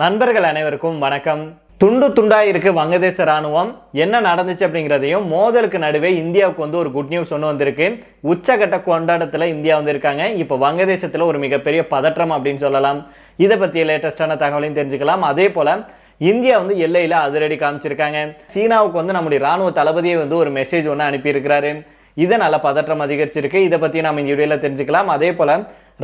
நண்பர்கள் அனைவருக்கும் வணக்கம். துண்டு துண்டா இருக்கு வங்கதேச ராணுவம் என்ன நடந்துச்சு அப்படிங்கிறதையும் மோதலுக்கு நடுவே இந்தியாவுக்கு வந்து ஒரு குட் நியூஸ் ஒன்று வந்திருக்கு. உச்சகட்ட கொண்டாடத்தில் இந்தியா வந்திருக்காங்க இப்போ வங்கதேசத்தில் ஒரு மிகப்பெரிய பதற்றம் அப்படின்னு சொல்லலாம். இதை பற்றிய லேட்டஸ்டான தகவலையும் தெரிஞ்சுக்கலாம். அதே போல இந்தியா வந்து எல்லையில் அதிரடி காமிச்சிருக்காங்க. சீனாவுக்கு வந்து நம்முடைய ராணுவ தளபதியை வந்து ஒரு மெசேஜ் ஒன்று அனுப்பியிருக்கிறாரு. இதனால பதற்றம் அதிகரிச்சிருக்கு. இதை பற்றி நம்ம இந்த வீடியோவில் தெரிஞ்சுக்கலாம். அதே போல்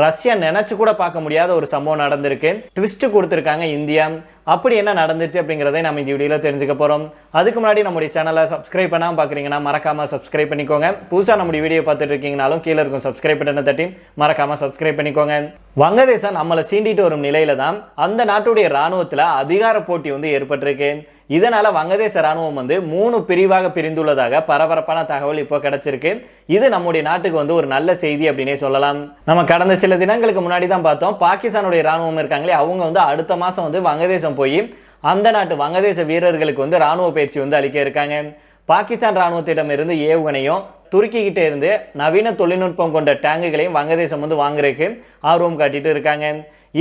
ரஷ்யா நினைச்சு கூட பார்க்க முடியாத ஒரு சம்பவம் நடந்திருக்கு. ட்விஸ்ட் கொடுத்துருக்காங்க இந்தியா. அப்படி என்ன நடந்துச்சு அப்படிங்கிறதை நம்ம இந்த வீடியோவில் தெரிஞ்சுக்க போகிறோம் அதுக்கு முன்னாடி நம்முடைய சேனலை சப்ஸ்கிரைப் பண்ணாமல் பார்க்குறீங்கன்னா மறக்காமல் சப்ஸ்கிரைப் பண்ணிக்கோங்க. புதுசாக நம்முடைய வீடியோ பார்த்துட்டு இருக்கீங்கனாலும் கீழே இருக்கும் சப்ஸ்கிரைப் பட்டனை தட்டி மறக்காமல் சப்ஸ்கிரைப் பண்ணிக்கோங்க. வங்கதேசம் நம்மளை சீண்டிட்டு வரும் நிலையில தான் அந்த நாட்டுடைய இராணுவத்தில் அதிகார போட்டி வந்து ஏற்பட்டிருக்கு. இதனால வங்கதேச ராணுவம் வந்து மூணு பிரிவாக பிரிந்துள்ளதாக பரபரப்பான தகவல் இப்போ கிடைச்சிருக்கு. இது நம்முடைய நாட்டுக்கு வந்து ஒரு நல்ல செய்தி அப்படின்னே சொல்லலாம். நம்ம கடந்த சில தினங்களுக்கு முன்னாடி தான் பார்த்தோம். பாகிஸ்தானுடைய ராணுவம் இருக்காங்களே அவங்க வந்து அடுத்த மாசம் வந்து வங்கதேசம் போய் அந்த நாட்டு வங்கதேச வீரர்களுக்கு வந்து ராணுவ பயிற்சி வந்து அளிக்க இருக்காங்க. பாகிஸ்தான் ராணுவத்திடம் இருந்து ஏவுகணையும் துருக்கி இருந்து நவீன தொழில்நுட்பம் கொண்ட டேங்குகளையும் வங்கதேசம் வந்து வாங்குறதுக்கு ஆர்வம் காட்டிட்டு இருக்காங்க.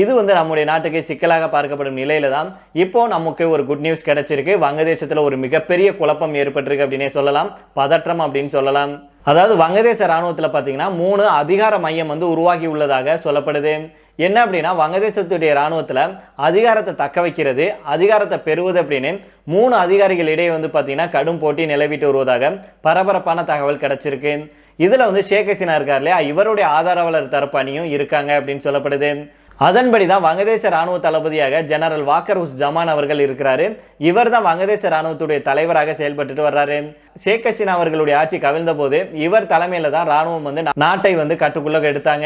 இது வந்து நம்முடைய நாட்டுக்கு சிக்கலாக பார்க்கப்படும் நிலையில தான் இப்போ நமக்கு ஒரு குட் நியூஸ் கிடைச்சிருக்கு. வங்கதேசத்தில் ஒரு மிகப்பெரிய குழப்பம் ஏற்பட்டிருக்கு அப்படின்னே சொல்லலாம். பதற்றம் அப்படின்னு சொல்லலாம். அதாவது வங்கதேச இராணுவத்தில் பார்த்தீங்கன்னா மூணு அதிகார மையம் வந்து உருவாகி உள்ளதாக சொல்லப்படுது. என்ன அப்படின்னா வங்கதேசத்துடைய இராணுவத்தில் அதிகாரத்தை தக்க வைக்கிறது அதிகாரத்தை பெறுவது அப்படின்னு மூணு அதிகாரிகள் இடையே வந்து பார்த்தீங்கன்னா கடும் போட்டி நிலவிட்டு வருவதாக பரபரப்பான தகவல் கிடைச்சிருக்கு. இதில் வந்து ஷேக் ஹசீனா இருக்கார் இல்லையா? இவருடைய ஆதரவாளர் தரப்பு அணியும் இருக்காங்க அப்படின்னு சொல்லப்படுது. அதன்படி தான் வங்கதேச ராணுவ தளபதியாக ஜெனரல் வாக்கர் உஸ் ஜமான் அவர்கள் இருக்கிறாரு. இவர் தான் வங்கதேச ராணுவத்துடைய தலைவராக செயல்பட்டுட்டு வர்றாரு. ஷேக் ஹசீனா அவர்களுடைய ஆட்சி கவிழ்ந்த போது இவர் தலைமையில தான் ராணுவம் வந்து நாட்டை வந்து கட்டுக்குள்ள எடுத்தாங்க.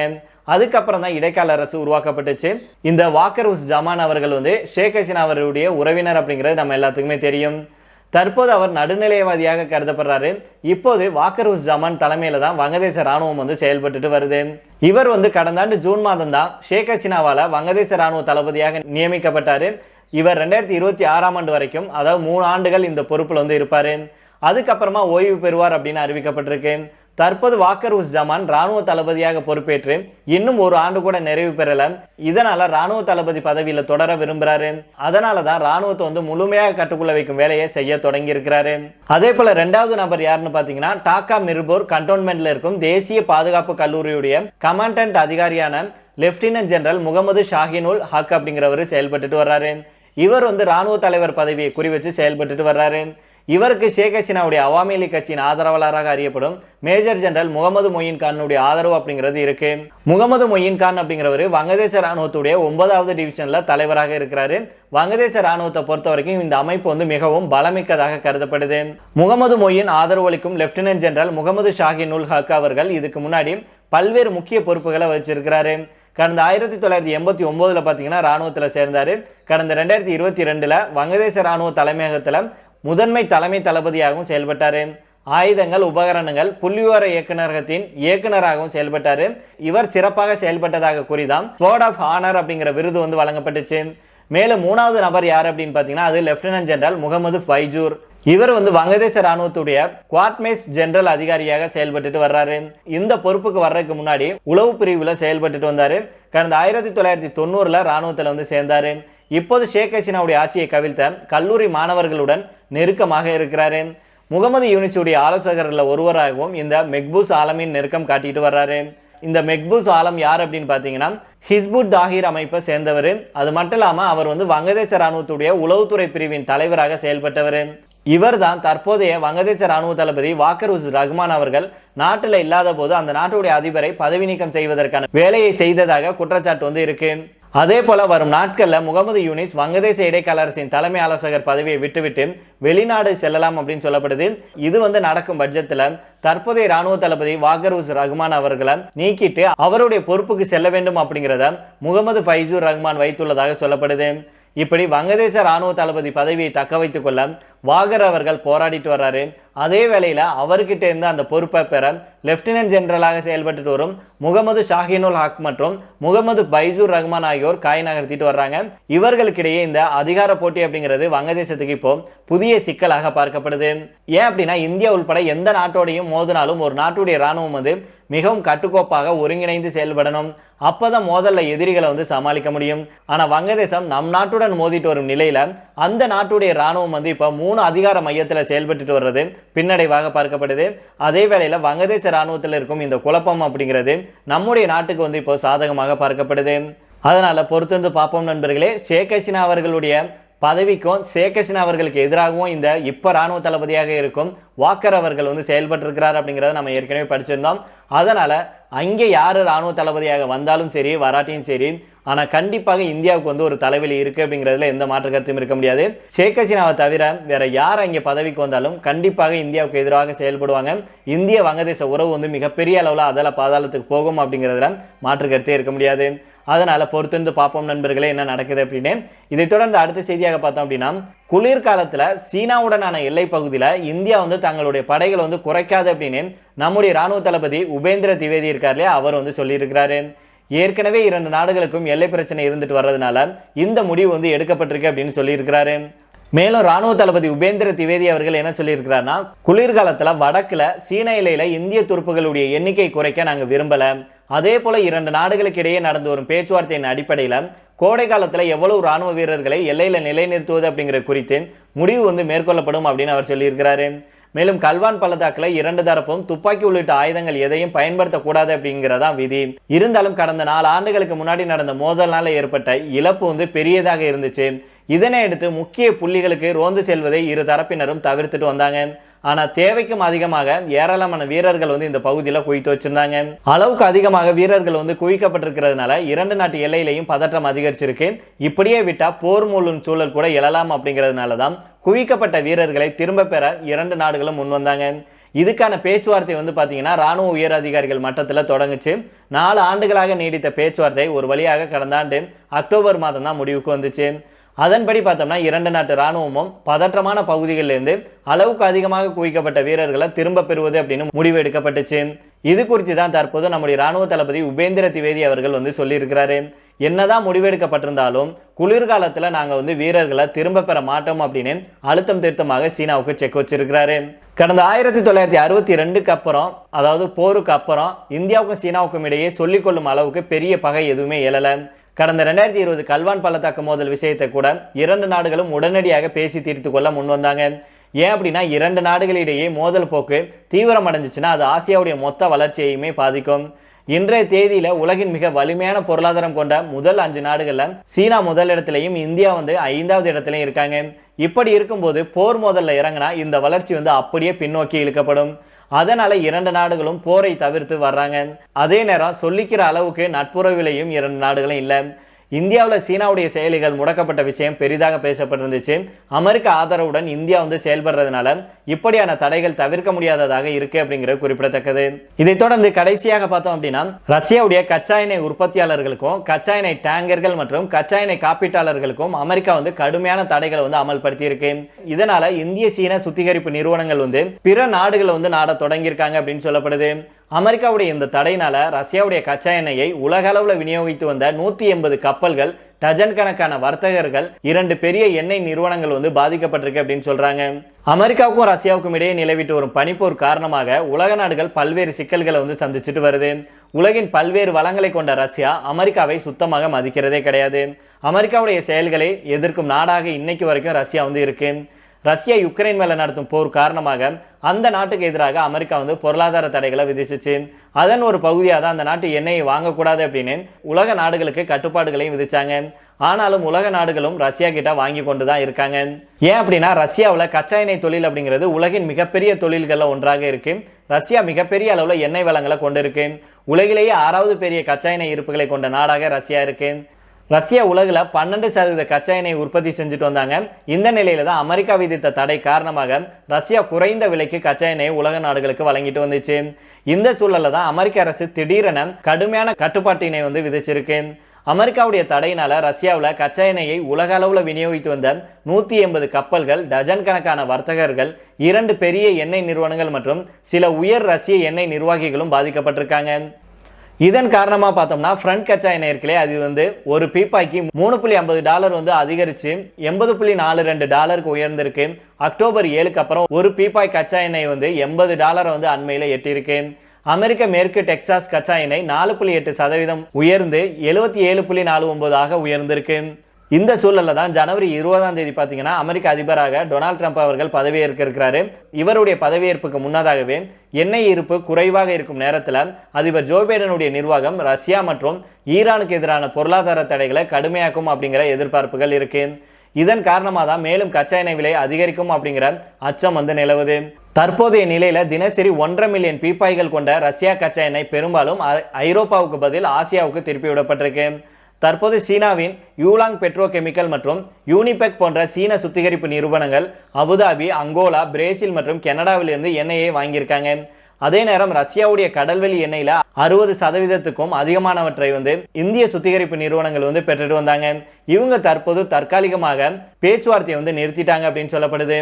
அதுக்கப்புறம் தான் இடைக்கால அரசு உருவாக்கப்பட்டுச்சு. இந்த வாக்கர் உஸ் ஜமான் அவர்கள் வந்து ஷேக் ஹசீனா அவருடைய உறவினர் அப்படிங்கிறது நம்ம எல்லாத்துக்குமே தெரியும். தற்போது அவர் நடுநிலையவாதியாக கருதப்படுறாரு. இப்போது வாக்கர் உஸ் ஜமான் தலைமையில தான் வங்கதேச ராணுவம் வந்து செயல்பட்டுட்டு வருது. இவர் வந்து கடந்த ஆண்டு ஜூன் மாதம் தான் ஷேக் ஹசீனாவால வங்கதேச ராணுவ தளபதியாக நியமிக்கப்பட்டாரு. இவர் ரெண்டாயிரத்தி இருபத்தி ஆறாம் ஆண்டு வரைக்கும் அதாவது மூணு ஆண்டுகள் இந்த பொறுப்பில் வந்து இருப்பாரு. அதுக்கப்புறமா ஓய்வு பெறுவார் அப்படின்னு அறிவிக்கப்பட்டிருக்கு. தற்போது வாக்கர் உஸ் ஜமான் ராணுவ தளபதியாக பொறுப்பேற்று இன்னும் ஒரு ஆண்டு கூட நிறைவு பெறல. இதனால ராணுவ தளபதி பதவியில தொடர விரும்புறாரு. அதனால தான் ராணுவத்தை வந்து முழுமையாக கட்டுக்குள்ள வைக்கும் வேலையை செய்ய தொடங்கி இருக்கிறாரு அதே போல ரெண்டாவது நபர் யாருன்னு பாத்தீங்கன்னா டாக்கா மிர்பூர் கண்டோன்மெண்ட்ல இருக்கும் தேசிய பாதுகாப்பு கல்லூரியுடைய கமாண்டன்ட் அதிகாரியான லெப்டினன்ட் ஜெனரல் முகமது ஷாஹினுல் ஹக் அப்படிங்கிறவர் செயல்பட்டுட்டு வர்றாரு. இவர் வந்து ராணுவ தலைவர் பதவியை குறி வச்சு செயல்பட்டுட்டு வர்றாரு. இவருக்கு ஷேக் ஹசீனாவுடைய அவாமி லீக் கட்சியின் ஆதரவாளராக அறியப்படும் மேஜர் ஜெனரல் முகமது மொயின் கானுடைய ஆதரவு அப்படிங்கிறது இருக்கு. முகமது மொயின் கான் அப்படிங்கிறவர் வங்கதேச ராணுவத்துடைய ஒன்பதாவது டிவிஷன்ல தலைவராக இருக்கிறாரு. வங்கதேச ராணுவத்தை பொறுத்த வரைக்கும் இந்த அமைப்பு வந்து மிகவும் பலமிக்கதாக கருதப்படுது. முகமது மொயின் ஆதரவு அளிக்கும் லெப்டினன்ட் ஜெனரல் முகமது ஷாஹின் உல் ஹக் அவர்கள் இதுக்கு முன்னாடி பல்வேறு முக்கிய பொறுப்புகளை வச்சிருக்கிறாரு கடந்த ஆயிரத்தி தொள்ளாயிரத்தி எண்பத்தி ஒன்பதுல பார்த்தீங்கன்னா ராணுவத்தில் சேர்ந்தார். கடந்த ரெண்டாயிரத்தி இருபத்தி ரெண்டில் வங்கதேச ராணுவ தலைமையகத்தில் முதன்மை தலைமை தளபதியாகவும் செயல்பட்டாரு. ஆயுதங்கள் உபகரணங்கள் புள்ளிவிவர இயக்குநரகத்தின் இயக்குனராகவும் செயல்பட்டார். இவர் சிறப்பாக செயல்பட்டதாக கூறிதான். ஸ்வார்ட் ஆஃப் ஹானர் அப்படிங்கிற விருது வந்து வழங்கப்பட்டுச்சு. மேலும் மூணாவது நபர் யார் அப்படின்னு பார்த்தீங்கன்னா அது லெப்டினன்ட் ஜெனரல் முகமது ஃபைஜூர். இவர் வந்து வங்கதேச ராணுவத்துடைய குவாட்மேஸ் ஜெனரல் அதிகாரியாக செயல்பட்டுட்டு வர்றாரு. இந்த பொறுப்புக்கு வர்றதுக்கு முன்னாடி உளவு பிரிவில் செயல்பட்டுட்டு வந்தார். கடந்த ஆயிரத்தி தொள்ளாயிரத்தி தொண்ணூறில் ராணுவத்தில் வந்து சேர்ந்தாரு. இப்போது ஷேக் ஹசீனாவுடைய ஆட்சியை கவிழ்த்த கல்லூரி மாணவர்களுடன் நெருக்கமாக இருக்கிறாரு. முகமது யூனிஸுடைய ஆலோசகர்களில் ஒருவராகவும் இந்த மெக்பூஸ் ஆலமின் நெருக்கம் காட்டிட்டு வர்றாரு. இந்த மெக்பூஸ் ஆலம் யார் அப்படின்னு பார்த்தீங்கன்னா ஹிஸ்புட் தாகிர் அமைப்பை சேர்ந்தவர். அது மட்டும் இல்லாமல் அவர் வந்து வங்கதேச ராணுவத்துடைய உளவுத்துறை பிரிவின் தலைவராக செயல்பட்டவர். இவர் தான் தற்போதைய வங்கதேச ராணுவ தளபதி வாக்கர் உஸ் ரஹ்மான் அவர்கள் நாட்டில் இல்லாத போது அந்த நாட்டுடைய அதிபரை பதவி நீக்கம் செய்வதற்கான வேலையை செய்ததாக குற்றச்சாட்டு வந்து இருக்கு. அதே போல வரும் நாட்களில் முகமது யூனிஸ் வங்கதேச இடைக்கால அரசின் தலைமை ஆலோசகர் பதவியை விட்டுவிட்டு வெளிநாடு செல்லலாம் அப்படின்னு சொல்லப்படுது. இது வந்து நடக்கும் பட்ஜெட்டில் தற்போதைய ராணுவ தளபதி வாகரூஸ் உஸ் ரஹ்மான் அவர்களை நீக்கிட்டு அவருடைய பொறுப்புக்கு செல்ல வேண்டும் அப்படிங்கிறத முகமது ஃபைசூர் ரஹ்மான் வைத்துள்ளதாக சொல்லப்படுது. இப்படி வங்கதேச ராணுவ தளபதி பதவியை தக்க வைத்துக் கொள்ள வாகர் அவர்கள் போராடிட்டு வர்றாரு. அதே வேளையில அவர்கிட்ட இருந்து அந்த பொறுப்பை பெற லெப்டினன்ட் ஜெனரலாக செயல்பட்டு வரும் முகமது ஷாஹினுல் ஹக் மற்றும் முகமது பைசூர் ரஹ்மான் ஆகியோர் காய் நகர்த்திட்டு வர்றாங்க. இவர்களுக்கிடையே இந்த அதிகார போட்டி அப்படிங்கிறது வங்கதேசத்துக்கு இப்போ புதிய சிக்கலாக பார்க்கப்படுது. ஏன் அப்படின்னா இந்தியா உள்பட எந்த நாட்டோடையும் மோதினாலும் ஒரு நாட்டுடைய ராணுவம் வந்து மிகவும் கட்டுக்கோப்பாக ஒருங்கிணைந்து செயல்படணும். அப்பதான் மோதல்ல எதிரிகளை வந்து சமாளிக்க முடியும். ஆனா வங்கதேசம் நம் நாட்டுடன் மோதிட்டு வரும் நிலையில அந்த நாட்டுடைய ராணுவம் வந்து இப்போ மூணு அதிகார மையத்துல செயல்பட்டு வர்றது பின்னடைவாக பார்க்கப்படுது. அதே வேளையில வங்கதேச இராணுவத்தில் இருக்கும் இந்த குழப்பம் அப்படிங்கிறது நம்முடைய நாட்டுக்கு வந்து இப்போ சாதகமாக பார்க்கப்படுது. அதனால பொறுத்திருந்து பார்ப்போம் நண்பர்களே. ஷேக் ஹசீனா அவர்களுடைய பதவிக்கும் ஷேக் அவர்களுக்கு எதிராகவும் இந்த இப்போ ராணுவ தளபதியாக இருக்கும் வாக்கர் அவர்கள் வந்து செயல்பட்டிருக்கிறார் அப்படிங்கிறத நம்ம ஏற்கனவே படிச்சிருந்தோம். அதனால் அங்கே யார் ராணுவ தளபதியாக வந்தாலும் சரி வராட்டியும் சரி ஆனால் கண்டிப்பாக இந்தியாவுக்கு வந்து ஒரு தலைவலி இருக்குது அப்படிங்கிறதுல எந்த மாற்று கருத்தும் இருக்க முடியாது. ஷேக் ஹசீனாவை தவிர வேற யார் அங்கே பதவிக்கு வந்தாலும் கண்டிப்பாக இந்தியாவுக்கு எதிராக செயல்படுவாங்க. இந்திய வங்கதேச உறவு வந்து மிகப்பெரிய அளவில் அதில் பாதாளத்துக்கு போகும் அப்படிங்கிறதுல மாற்று கருத்தே இருக்க முடியாது. அதனால் பொறுத்திருந்து பார்ப்போம் நண்பர்களே என்ன நடக்குது அப்படின்னு. இதை தொடர்ந்து அடுத்த செய்தியாக பார்த்தோம் அப்படின்னா குளிர்காலத்தில் சீனாவுடனான எல்லை பகுதியில் இந்தியா வந்து தங்களுடைய படைகளை வந்து குறைக்காது அப்படின்னு நம்முடைய ராணுவ தளபதி உபேந்திர திவேதி இருக்கார் இல்லையா? அவர் வந்து சொல்லியிருக்கிறாரு. ஏற்கனவே இரண்டு நாடுகளுக்கும் எல்லை பிரச்சனை இருந்துட்டு வர்றதுனால இந்த முடிவு வந்து எடுக்கப்பட்டிருக்கு அப்படின்னு சொல்லியிருக்கிறாரு. மேலும் ராணுவ தளபதி உபேந்திர திவேதி அவர்கள் என்ன சொல்லியிருக்கிறாருன்னா குளிர்காலத்தில் வடக்கில் சீன எல்லையில இந்திய துருப்புகளுடைய எண்ணிக்கை குறைக்க நாங்கள் விரும்பலை. அதே போல் இரண்டு நாடுகளுக்கு இடையே நடந்து வரும் பேச்சுவார்த்தையின் அடிப்படையில் கோடை காலத்தில் எவ்வளவு ராணுவ வீரர்களை எல்லையில் நிலைநிறுத்துவது அப்படிங்கிற குறித்து முடிவு வந்து மேற்கொள்ளப்படும் அப்படின்னு அவர் சொல்லியிருக்கிறாரு. மேலும் கல்வான் பள்ளத்தாக்கில் இரண்டு தரப்பும் துப்பாக்கி உள்ளிட்ட ஆயுதங்கள் எதையும் பயன்படுத்தக்கூடாது அப்படிங்கிறதா விதி. இருந்தாலும் கடந்த நாலு ஆண்டுகளுக்கு முன்னாடி நடந்த மோதல்னால ஏற்பட்ட இழப்பு வந்து பெரியதாக இருந்துச்சு. இதனை அடுத்து முக்கிய புள்ளிகளுக்கு ரோந்து செல்வதை இரு தரப்பினரும் தவிர்த்துட்டு வந்தாங்க. ஆனால் தேவைக்கும் அதிகமாக ஏராளமான வீரர்கள் வந்து இந்த பகுதியில் குவித்து வச்சிருந்தாங்க. அளவுக்கு அதிகமாக வீரர்கள் வந்து குவிக்கப்பட்டிருக்கிறதுனால இரண்டு நாட்டு எல்லையிலையும் பதற்றம் அதிகரிச்சிருக்கு. இப்படியே விட்டால் போர் மூலம் சூழல் கூட எழலாம் அப்படிங்கிறதுனால தான் குவிக்கப்பட்ட வீரர்களை திரும்ப பெற இரண்டு நாடுகளும் முன் வந்தாங்க. இதுக்கான பேச்சுவார்த்தை வந்து பார்த்தீங்கன்னா ராணுவ உயர் அதிகாரிகள் மட்டத்தில் தொடங்குச்சு. நாலு ஆண்டுகளாக நீடித்த பேச்சுவார்த்தை ஒரு வழியாக கடந்த ஆண்டு அக்டோபர் மாதம் தான் முடிவுக்கு வந்துச்சு. அதன்படி பார்த்தோம்னா இரண்டு நாட்டு ராணுவமும் பதற்றமான பகுதிகளிலிருந்து அளவுக்கு அதிகமாக குவிக்கப்பட்ட வீரர்களை திரும்ப பெறுவது அப்படின்னு முடிவு எடுக்கப்பட்டுச்சு. இது குறித்து தான் தற்போது நம்முடைய ராணுவ தளபதி உபேந்திர திவேதி அவர்கள் வந்து சொல்லியிருக்கிறாரு. என்னதான் முடிவெடுக்கப்பட்டிருந்தாலும் குளிர்காலத்தில் நாங்கள் வந்து வீரர்களை திரும்ப பெற மாட்டோம் அப்படின்னு அழுத்தம் திருத்தமாக சீனாவுக்கு செக் வச்சிருக்கிறாரு. கடந்த ஆயிரத்தி தொள்ளாயிரத்தி அறுபத்தி ரெண்டுக்கு அப்புறம் அதாவது போருக்கு அப்புறம் இந்தியாவுக்கும் சீனாவுக்கும் இடையே சொல்லிக்கொள்ளும் அளவுக்கு பெரிய பகை எதுவுமே எழலை. கடந்த ரெண்டாயிரத்தி இருபது கல்வான் பள்ளத்தாக்கு மோதல் விஷயத்தை கூட இரண்டு நாடுகளும் உடனடியாக பேசி தீர்த்து கொள்ள முன் வந்தாங்க. ஏன் அப்படின்னா இரண்டு நாடுகளிடையே மோதல் போக்கு தீவிரம் அடைஞ்சிச்சுன்னா அது ஆசியாவுடைய மொத்த வளர்ச்சியையுமே பாதிக்கும். இன்றைய தேதியில உலகின் மிக வலிமையான பொருளாதாரம் கொண்ட முதல் அஞ்சு நாடுகள்ல சீனா முதல் இடத்துலையும் இந்தியா வந்து ஐந்தாவது இடத்துலையும் இருக்காங்க. இப்படி இருக்கும்போது போர் மோதல்ல இறங்கினா இந்த வளர்ச்சி வந்து அப்படியே பின்னோக்கி இழுக்கப்படும். அதனால இரண்டு நாடுகளும் போரை தவிர்த்து வர்றாங்க. அதே நேரம் சொல்லிக்கிற அளவுக்கு நட்புறவிலையும் இரண்டு நாடுகளும் இல்லை. இந்தியாவில் சீனாவுடைய செயலிகள் முடக்கப்பட்ட விஷயம் பெரிதாக பேசப்பட்டிருந்துச்சு. அமெரிக்க ஆதரவுடன் இந்தியா வந்து செயல்படுறதுனால இப்படியான தடைகள் தவிர்க்க முடியாததாக இருக்கு அப்படிங்கிறது குறிப்பிடத்தக்கது. இதைத் தொடர்ந்து கடைசியாக பார்த்தோம் அப்படின்னா ரஷ்யாவுடைய கச்சா எண்ணெய் உற்பத்தியாளர்களுக்கும் கச்சா எண்ணெய் டேங்கர்கள் மற்றும் கச்சா எண்ணெய் காப்பீட்டாளர்களுக்கும் அமெரிக்கா வந்து கடுமையான தடைகளை வந்து அமல்படுத்தி இருக்கு இதனால இந்திய சீன சுத்திகரிப்பு நிறுவனங்கள் வந்து பிற நாடுகளை வந்து நாட தொடங்கியிருக்காங்க அப்படின்னு சொல்லப்படுது. அமெரிக்காவுடைய இந்த தடையினால ரஷ்யாவுடைய கச்சா எண்ணெயை உலக அளவில் விநியோகித்து வந்த நூத்தி எண்பது கப்பல்கள் டஜன் கணக்கான வர்த்தகர்கள் இரண்டு பெரிய எண்ணெய் நிறுவனங்கள் வந்து பாதிக்கப்பட்டிருக்கு அப்படின்னு சொல்றாங்க. அமெரிக்காவுக்கும் ரஷ்யாவுக்கும் இடையே நிலவிட்டு வரும் பனிப்போர் காரணமாக உலக நாடுகள் பல்வேறு சிக்கல்களை வந்து சந்திச்சுட்டு வருது. உலகின் பல்வேறு வளங்களை கொண்ட ரஷ்யா அமெரிக்காவை சுத்தமாக மதிக்கிறதே கிடையாது. அமெரிக்காவுடைய செயல்களை எதிர்க்கும் நாடாக இன்னைக்கு வரைக்கும் ரஷ்யா வந்து இருக்குது ரஷ்யா யுக்ரைன் மேலே நடத்தும் போர் காரணமாக அந்த நாட்டுக்கு எதிராக அமெரிக்கா வந்து பொருளாதார தடைகளை விதிச்சிச்சு. அதன் ஒரு பகுதியாக தான் அந்த நாட்டு எண்ணெயை வாங்கக்கூடாது அப்படின்னு உலக நாடுகளுக்கு கட்டுப்பாடுகளையும் விதிச்சாங்க. ஆனாலும் உலக நாடுகளும் ரஷ்யா கிட்ட வாங்கி கொண்டு தான் இருக்காங்க. ஏன் அப்படின்னா ரஷ்யாவில் கச்சா எண்ணெய் தொழில் அப்படிங்கிறது உலகின் மிகப்பெரிய தொழில்களில் ஒன்றாக இருக்கு. ரஷ்யா மிகப்பெரிய அளவில் எண்ணெய் வளங்களை கொண்டு இருக்கு உலகிலேயே ஆறாவது பெரிய கச்சா எண்ணெய் இருப்புகளை கொண்ட நாடாக ரஷ்யா இருக்கு. ரஷ்யா உலகில் பன்னெண்டு சதவீத கச்சா எண்ணெய் உற்பத்தி செஞ்சுட்டு வந்தாங்க. இந்த நிலையில தான் அமெரிக்கா விதித்த தடை காரணமாக ரஷ்யா குறைந்த விலைக்கு கச்சா எண்ணெய் உலக நாடுகளுக்கு வழங்கிட்டு வந்துச்சு. இந்த சூழலில் தான் அமெரிக்க அரசு திடீரென கடுமையான கட்டுப்பாட்டினை வந்து விதிச்சிருக்கு. அமெரிக்காவுடைய தடையினால ரஷ்யாவில் கச்சா எண்ணெயை உலக அளவில் விநியோகித்து வந்த நூற்றி எண்பது கப்பல்கள் டஜன் கணக்கான வர்த்தகர்கள் இரண்டு பெரிய எண்ணெய் நிறுவனங்கள் மற்றும் சில உயர் ரஷ்ய எண்ணெய் நிர்வாகிகளும் பாதிக்கப்பட்டிருக்காங்க. இதன் காரணமாக பார்த்தோம்னா ஃப்ரண்ட் கச்சா எண்ணெய் அது வந்து ஒரு பீப்பாய்க்கு மூணு புள்ளி ஐம்பது டாலர் வந்து அதிகரித்து எண்பது புள்ளி நாலு ரெண்டு டாலருக்கு உயர்ந்திருக்கு. அக்டோபர் ஏழுக்கு அப்புறம் ஒரு பீப்பாய் கச்சா எண்ணெய் வந்து எண்பது டாலரை வந்து அண்மையில் எட்டியிருக்கு. அமெரிக்க மேற்கு டெக்சாஸ் கச்சா எண்ணெய் நாலு புள்ளி எட்டு சதவீதம் உயர்ந்து எழுபத்தி ஏழு புள்ளி நாலு ஒன்பதாக உயர்ந்திருக்கு. இந்த சூழல்ல தான் ஜனவரி இருபதாம் தேதி பார்த்தீங்கன்னா அமெரிக்க அதிபராக டொனால்ட் ட்ரம்ப் அவர்கள் பதவியேற்க இருக்கிறாரு. இவருடைய பதவியேற்புக்கு முன்னதாகவே எண்ணெய் இருப்பு குறைவாக இருக்கும் நேரத்தில் அதிபர் ஜோ பைடனுடைய நிர்வாகம் ரஷ்யா மற்றும் ஈரானுக்கு எதிரான பொருளாதார தடைகளை கடுமையாக்கும் அப்படிங்கிற எதிர்பார்ப்புகள் இருக்கு. இதன் காரணமாக தான் மேலும் கச்சா எண்ணெய் விலை அதிகரிக்கும் அப்படிங்கிற அச்சம் வந்து நிலவுது. தற்போதைய நிலையில தினசரி ஒன்றரை மில்லியன் பீப்பாய்கள் கொண்ட ரஷ்யா கச்சா எண்ணெய் பெரும்பாலும் ஐரோப்பாவுக்கு பதில் ஆசியாவுக்கு திருப்பி விடப்பட்டிருக்கு. தற்போது சீனாவின் யூலாங் பெட்ரோ கெமிக்கல் மற்றும் யூனிபெக் போன்ற சீன சுத்திகரிப்பு நிறுவனங்கள் அபுதாபி அங்கோலா பிரேசில் மற்றும் கனடாவிலிருந்து எண்ணெயை வாங்கியிருக்காங்க. அதே நேரம் ரஷ்யாவுடைய கடல்வெளி எண்ணெயில அறுபது சதவீதத்துக்கும் அதிகமானவற்றை வந்து இந்திய சுத்திகரிப்பு நிறுவனங்கள் வந்து பெற்றுட்டு வந்தாங்க. இவங்க தற்போது தற்காலிகமாக பேச்சுவார்த்தையை வந்து நிறுத்திட்டாங்க அப்படின்னு சொல்லப்படுது.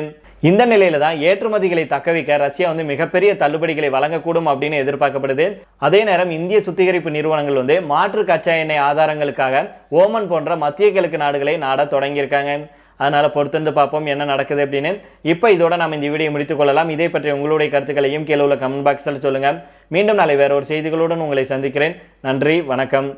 இந்த நிலையில தான் ஏற்றுமதிகளை தக்கவிக்க ரஷ்யா வந்து மிகப்பெரிய தள்ளுபடிகளை வழங்கக்கூடும் அப்படின்னு எதிர்பார்க்கப்படுது. அதே நேரம் இந்திய சுத்திகரிப்பு நிறுவனங்கள் வந்து மாற்று கச்சா எண்ணெய் ஆதாரங்களுக்காக ஓமன் போன்ற மத்திய கிழக்கு நாடுகளை நாட தொடங்கியிருக்காங்க. அதனால் பொறுத்திருந்து பார்ப்போம் என்ன நடக்குது அப்படின்னு. இப்போ இதோட நம்ம இந்த வீடியோ முடித்துக் கொள்ளலாம். இதை பற்றி உங்களுடைய கருத்துக்களையும் கீழே உள்ள கமெண்ட் பாக்ஸில் சொல்லுங்கள் மீண்டும் நாளை வேற ஒரு செய்திகளுடன் உங்களை சந்திக்கிறேன். நன்றி வணக்கம்.